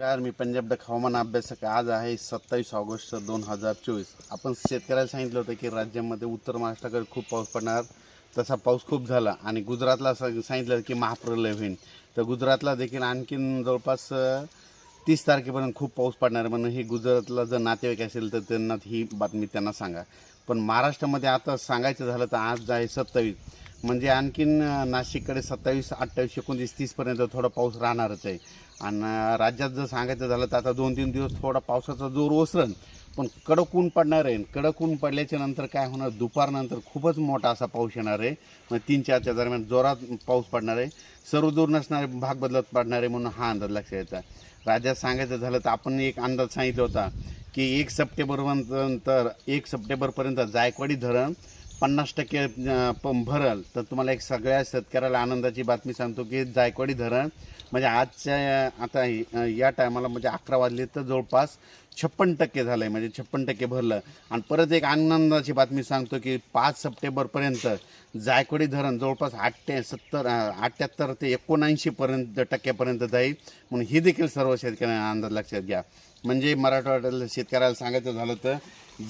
नमस्कार मी पंजाब डक हवामान अभ्यासक आज आहे सत्तावीस ऑगस्ट दोन हजार चोवीस. आपण शेतकऱ्याला सांगितलं होतं की राज्यामध्ये उत्तर महाराष्ट्राकडे खूप पाऊस पडणार. तसा पाऊस खूप झाला. आणि गुजरातला सांगितलं की महाप्रलय होईल तर गुजरातला देखील आणखीन जवळपास तीस तारखेपर्यंत खूप पाऊस पडणार आहे म्हणून हे गुजरातला जर नातेवाईक असेल तर त्यांना ही बातमी त्यांना सांगा. पण महाराष्ट्रामध्ये आता सांगायचं झालं तर आज आहे सत्तावीस. म्हणजे आणखीन नाशिककडे सत्तावीस अठ्ठावीस एकोणतीस तीसपर्यंत थोडा पाऊस राहणारच आहे. आणि राज्यात जर सांगायचं झालं तर आता दोन तीन दिवस थोडा पावसाचा जोर ओसरण पण कडक ऊन पडणार आहे. कडक ऊन पडल्याच्या नंतर काय होणार? दुपारनंतर खूपच मोठा असा पाऊस येणार आहे. मग तीन चारच्या दरम्यान जोरात पाऊस पडणार आहे. सर्व दूर नसणारे भाग बदलत पडणार आहे म्हणून हा अंदाज लक्षात येतात राज्यात सांगायचं झालं तर आपण एक अंदाज सांगितला होता की एक सप्टेंबरनंतर एक सप्टेंबरपर्यंत जायकवाडी धरण पन्नास टक्के भरल तर तुम्हाला एक सगळ्या शेतकऱ्याला आनंदाची बातमी सांगतो की जायकवाडी धरण म्हणजे आजच्या आता या टायमाला म्हणजे अकरा वाजले तर जवळपास छप्पन टक्के झालं आहे म्हणजे छप्पन टक्के भरलं. आणि परत एक आनंदाची बातमी सांगतो की पाच सप्टेंबरपर्यंत जायकवाडी धरण जवळपास आठ ते सत्तर अठ्ठ्याहत्तर ते एकोणऐंशीपर्यंत टक्क्यापर्यंत जाईल. म्हणून ही देखील सर्व शेतकऱ्यांना अंदाज लक्षात घ्या. म्हणजे मराठवाड्याला शेतकऱ्याला सांगायचं झालं तर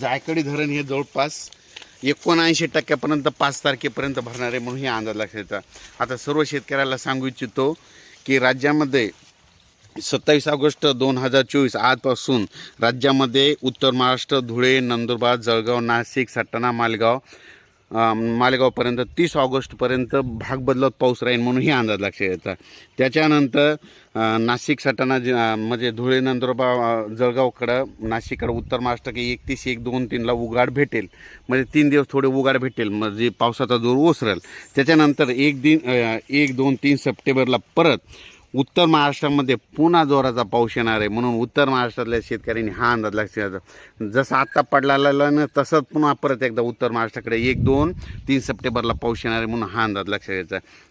जायकवाडी धरण हे जवळपास एकोणऐंशी टक्क्यापर्यंत पाच तारखेपर्यंत भरणार आहे म्हणून हे अंदाज लक्षात येतात आता सर्व शेतकऱ्याला सांगू इच्छितो की राज्यामध्ये सत्तावीस ऑगस्ट दोन हजार चोवीस आजपासून राज्यामध्ये उत्तर महाराष्ट्र धुळे नंदुरबार जळगाव नाशिक सटाणा मालगाव मालेगावपर्यंत तीस ऑगस्टपर्यंत भाग बदलत पाऊस राहील म्हणून ही अंदाज लक्षात येतात त्याच्यानंतर नाशिक सटाणा ज म्हणजे धुळे नंदुरबा जळगावकडं नाशिककडं उत्तर महाराष्ट्र काही एकतीस एक दोन तीनला उघाड भेटेल. म्हणजे तीन दिवस थोडे उघाड भेटेल म्हणजे पावसाचा जोर ओसरेल. त्याच्यानंतर एक दिन एक दोन तीन सप्टेंबरला परत उत्तर महाराष्ट्रामध्ये पुन्हा जोराचा पाऊस येणार आहे. म्हणून उत्तर महाराष्ट्रातल्या शेतकऱ्यांनी हा अंदाज लक्षात जसं आत्ता पडला ना तसंच पुन्हा परत एकदा उत्तर महाराष्ट्राकडे एक दोन तीन सप्टेंबरला पाऊस येणार आहे म्हणून हा अंदाज लक्षात घ्यायचा.